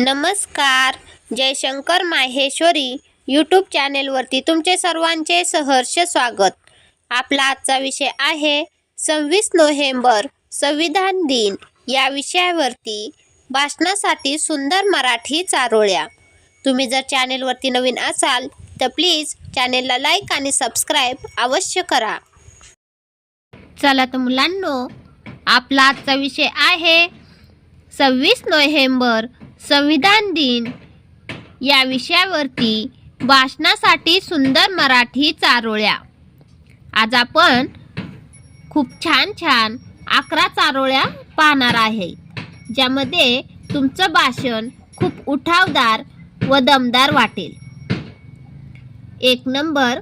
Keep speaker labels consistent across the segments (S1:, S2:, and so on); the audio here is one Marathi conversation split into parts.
S1: नमस्कार. जयशंकर माहेश्वरी यूट्यूब चॅनेलवरती तुमचे सर्वांचे सहर्ष स्वागत. आपला आजचा विषय आहे सव्वीस नोव्हेंबर संविधान दिन. या विषयावरती भाषणासाठी सुंदर मराठी चारोळ्या. तुम्ही जर चॅनेलवरती नवीन असाल तर प्लीज चॅनेलला लाईक आणि सबस्क्राईब अवश्य करा. चला तर मुलांनो आपला आजचा विषय आहे सव्वीस नोव्हेंबर संविधान दिन. या विषयावरती भाषणासाठी सुंदर मराठी चारोळ्या. आज आपण खूप छान छान अकरा चारोळ्या पाहणार आहे. ज्यामध्ये तुमचं भाषण खूप उठावदार व दमदार वाटेल. एक नंबर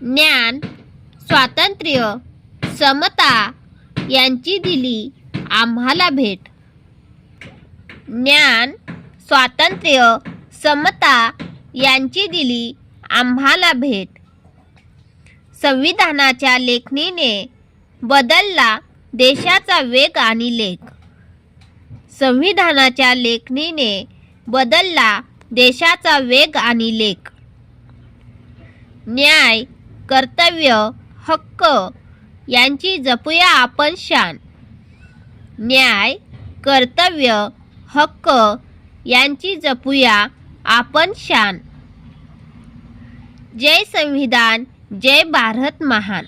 S1: ज्ञान स्वातंत्र्य समता यांची दिली आम्हाला भेट. ज्ञान स्वातंत्र्य समता यांची दिली आम्हाला भेट. संविधानाच्या लेखणीने बदलला देशाचा वेग आणि लेख. संविधानाच्या लेखणीने बदलला देशाचा वेग आणि लेख. न्याय कर्तव्य हक्क यांची जपूया आपण शान. न्याय कर्तव्य हक्क यांची जपूया आपण शान. जय संविधान जय भारत महान.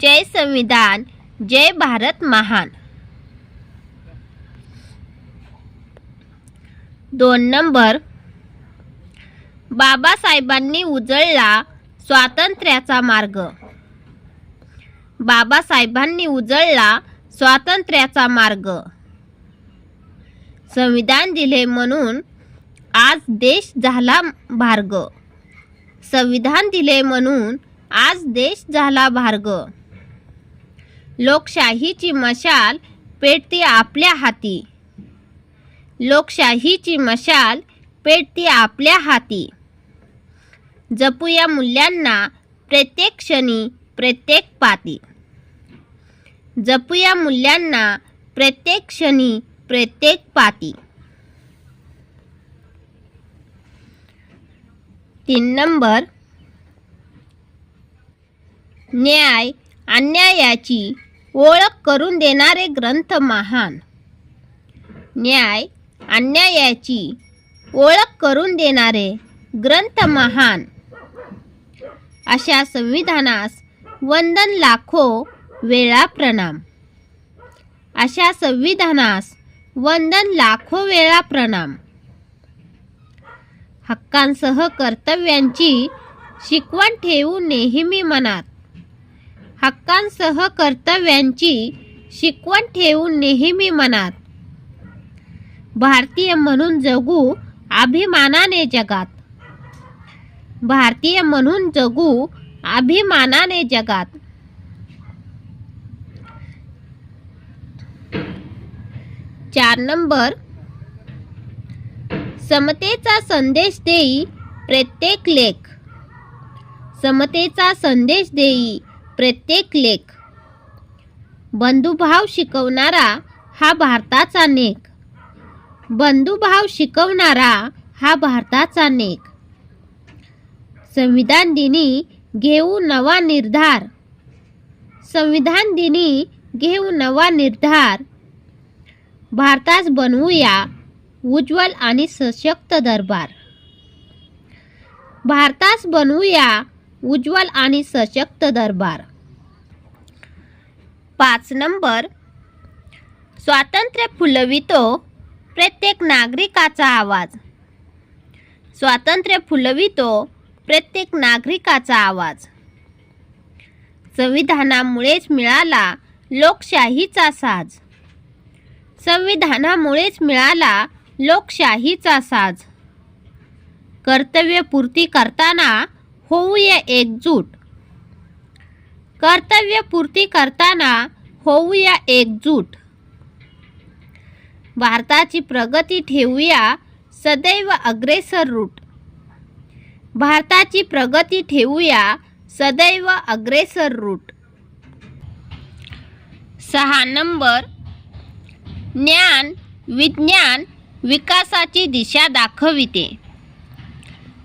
S1: जय संविधान जय भारत महान. दोन नंबर. बाबासाहेबांनी उजळला स्वातंत्र्याचा मार्ग. बाबासाहेबांनी उजळला स्वातंत्र्याचा मार्ग. संविधान दिले म्हणून आज देश झाला भार्ग. संविधान दिले म्हणून आज देश झाला भार्ग. लोकशाहीची मशाल पेटती आपल्या हाती. लोकशाहीची मशाल पेटती आपल्या हाती. जपूया मूल्यांना प्रत्येक क्षणी प्रत्येक पाती. जपूया मूल्यांना प्रत्येक क्षणी प्रत्येक पाती. तीन नंबर. न्याय अन्यायाची ओळख करून देणारे ग्रंथ महान. न्याय अन्यायाची ओळख करून देणारे ग्रंथ महान. अशा संविधानास वंदन लाखो वेळा प्रणाम. अशा संविधानास वंदन लाखो वेळा प्रणाम. हक्कांसह कर्तव्यांची शिकवण ठेवू नेहमी मनात. हक्कांसह कर्तव्यांची शिकवण ठेवून नेहमी मनात. भारतीय म्हणून जगू अभिमानाने जगात. भारतीय म्हणून जगू अभिमानाने जगात. चार नंबर. समतेचा संदेश देई प्रत्येक लेख. समतेचा संदेश देई प्रत्येक लेख. बंधुभाव शिकवणारा हा भारताचा नेक. बंधुभाव शिकवणारा हा भारताचा नेक. संविधान दिनी घेऊ नवा निर्धार. संविधान दिनी घेऊ नवा निर्धार. भारतास बनवूया उज्ज्वल आणि सशक्त दरबार. भारतास बनवूया उज्ज्वल आणि सशक्त दरबार. पाच नंबर. स्वातंत्र्य फुलवितो प्रत्येक नागरिकाचा आवाज. स्वातंत्र्य फुलवितो प्रत्येक नागरिकाचा आवाज. संविधानामुळेच मिळाला लोकशाहीचा साज. संविधानामुळेच मिळाला लोकशाहीचा साज. कर्तव्यपूर्ती करताना होऊया एकजूट. कर्तव्यपूर्ती करताना होऊया एकजूट. भारताची प्रगती ठेवूया सदैव अग्रेसर रूट. भारताची प्रगती ठेवूया सदैव अग्रेसर रूट. सहा नंबर ज्ञान विज्ञान विकासाची दिशा दाखविते.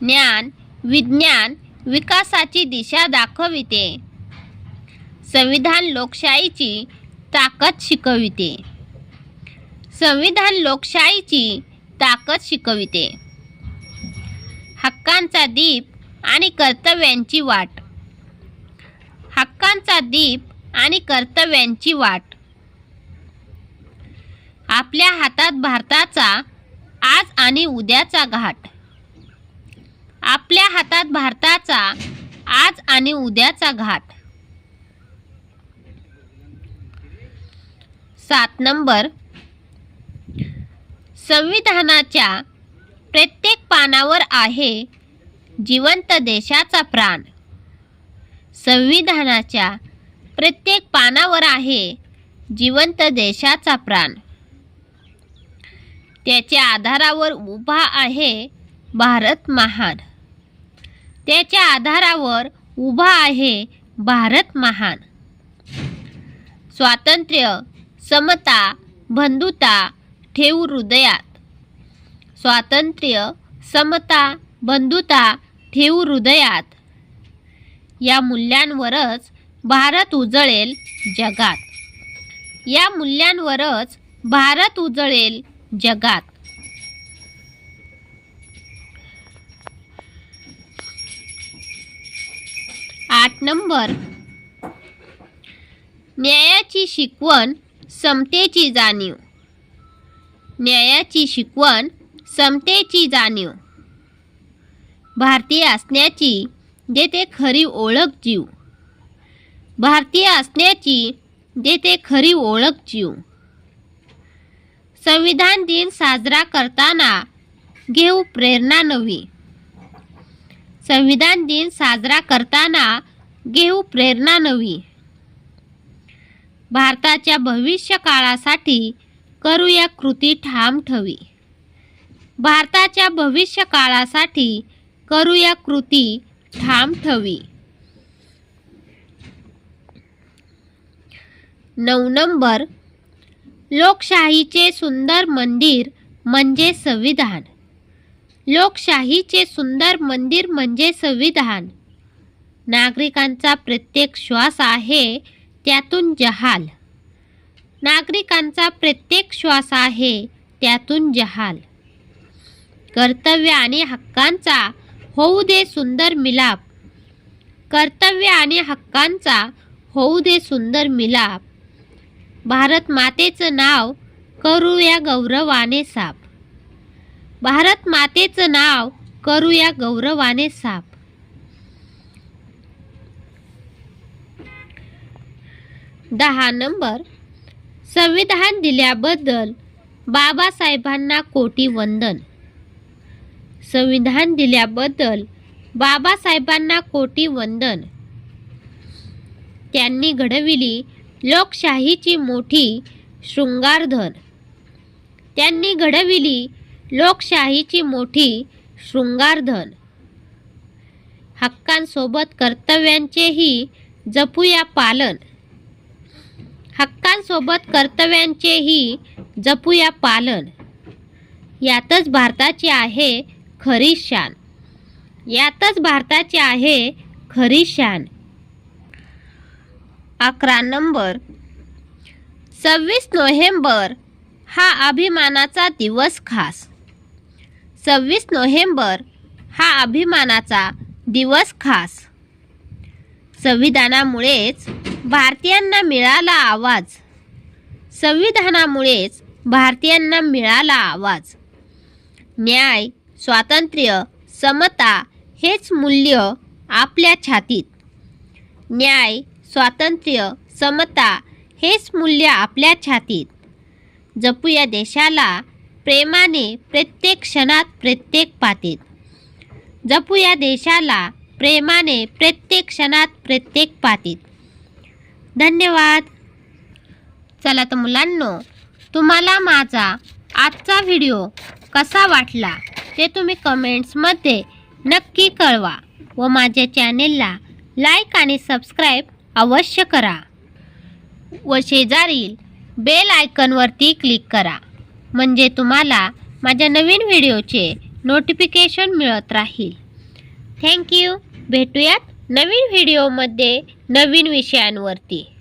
S1: ज्ञान विज्ञान विकासाची दिशा दाखविते. संविधान लोकशाहीची ताकद शिकविते. संविधान लोकशाहीची ताकद शिकविते. हक्कांचा दीप आणि कर्तव्यांची वाट. हक्कांचा दीप आणि कर्तव्यांची वाट. आपल्या हातात भारताचा आज आणि उद्याचा घाट. आपल्या हातात भारताचा आज आणि उद्याचा घाट. सात नंबर. संविधानाच्या प्रत्येक पानावर आहे जिवंत देशाचा प्राण. संविधानाच्या प्रत्येक पानावर आहे जिवंत देशाचा प्राण. त्याच्या आधारावर उभा आहे भारत महान. त्याच्या आधारावर उभा आहे भारत महान. स्वातंत्र्य समता बंधुता ठेवू हृदयात. स्वातंत्र्य समता बंधुता ठेवू हृदयात. या मूल्यांवरच भारत उजळेल जगात. या मूल्यांवरच भारत उजळेल जगात. आठ नंबर. न्यायाची शिकवण समतेची जाणीव. न्यायाची शिकवण समतेची जाणीव. भारतीय असण्याची देते खरी ओळख जीव. भारतीय असण्याची देते खरी ओळख जीव. संविधान दिन साजरा करताना घेऊ प्रेरणा नवी. संविधान दिन साजरा करताना घेऊ प्रेरणा नवी. भारताच्या भविष्य काळासाठी करूया कृती ठाम ठवी. भारताच्या भविष्य काळासाठी करूया कृती ठाम ठवी. नऊ नंबर लोकशाहीचे सुंदर मंदिर म्हणजे संविधान. लोकशाहीचे सुंदर मंदिर म्हणजे संविधान. नागरिकांचा प्रत्येक श्वास आहे त्यातून जहाल. नागरिकांचा प्रत्येक श्वास आहे त्यातून जहाल. कर्तव्य आणि हक्कांचा होऊ दे सुंदर मिलाप. कर्तव्य आणि हक्कांचा होऊ दे सुंदर मिलाप. भारत मातेचं नाव करूया गौरवाने साप. भारत मातेचं नाव करूया गौरवाने साप. दहा नंबर. संविधान दिल्याबद्दल बाबासाहेबांना कोटी वंदन. संविधान दिल्याबद्दल बाबासाहेबांना कोटी वंदन. त्यांनी घडविली लोकशाहीची मोठी शृंगारधन. त्यांनी घडविली लोकशाहीची मोठी शृंगारधन. हक्कांसोबत कर्तव्यांचेही जपूया पालन. हक्कांसोबत कर्तव्यांचेही जपूया पालन. यातच भारताची आहे खरी शान. यातच भारताची आहे खरी शान. अकरा नंबर. सव्वीस नोव्हेंबर हा अभिमानाचा दिवस खास. सव्वीस नोव्हेंबर हा अभिमानाचा दिवस खास. संविधानामुळेच भारतीयांना मिळाला आवाज. संविधानामुळेच भारतीयांना मिळाला आवाज. न्याय स्वातंत्र्य समता हेच मूल्य आपल्या छातीत. न्याय स्वातंत्र्य समता हेच मूल्य आपल्या छातीत. जपूया देशाला प्रेमाने प्रत्येक क्षणात प्रत्येक पातीत. जपूया देशाला प्रेमाने प्रत्येक क्षणात प्रत्येक पातीत. धन्यवाद. चला तर मुलांनो तुम्हाला माझा आजचा व्हिडिओ कसा वाटला ते तुम्ही कमेंट्समध्ये नक्की कळवा व माझ्या चॅनेलला लाईक आणि सबस्क्राईब अवश्य करा. व शेजारील बेल आयकनवरती क्लिक करा. म्हणजे तुम्हाला माझ्या नवीन व्हिडिओचे नोटिफिकेशन मिळत राहील. थँक्यू भेटूयात नवीन व्हिडिओमध्ये नवीन विषयांवरती.